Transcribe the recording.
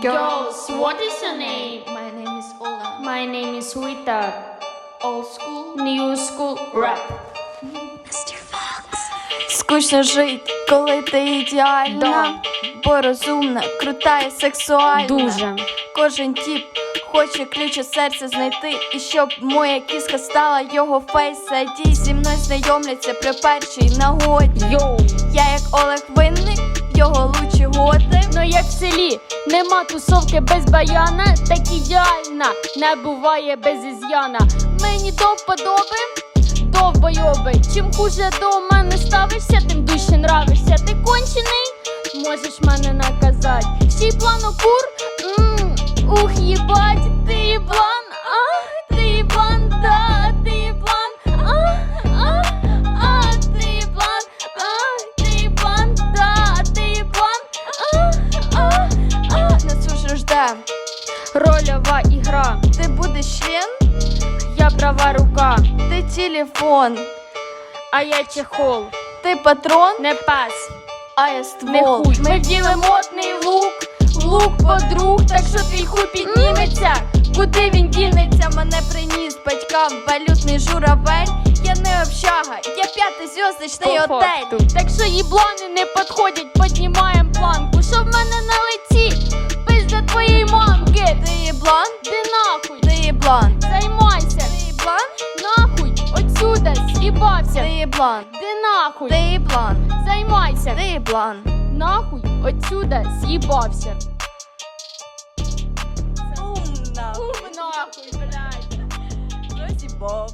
Girls, what is your name? My name is Ola. My name is Rita. Old school. New school rap. Скучно жить, коли ти ідеальна, Да. бо розумна, крута і сексуальна. Дуже. Кожен тіп хоче ключ у серце знайти, і щоб моя кіска стала його фейс ID зі мною знайомляться при першій нагоді. Йоу. Я як Олег Винник, його лучі готи. Ну як в селі нема тусовки без баяна, так ідеальна не буває без із'яна. Мені до вподоби, довбойоби. Чим хуже до мене ставишся, тим дужче нравишся. Ти кончений, можеш мене наказати. Ще й кур, ух, їбать, ти їблан, Рольова ігра, Ти будеш член, я права рука, ти телефон, а я чехол, ти патрон, не пес, а я не ствол. хуй. Ми вділи модний лук, лук подруг, так що твій хуй підніметься. Куди він дінеться? Мене приніс батькам валютний журавель. Я не общага, я п'ятизв'язочний По отель. Так що їблани не підходять, піднімаєм планку. Що в мене нахуй, займайся. ти єблан, Нахуй, отсюда, з'їбався. ти єблан, Ти нахуй, ти єблан, займайся. ти єблан. Нахуй, отсюда, з'їбався. Умна. Нахуй, блядь. Розібав.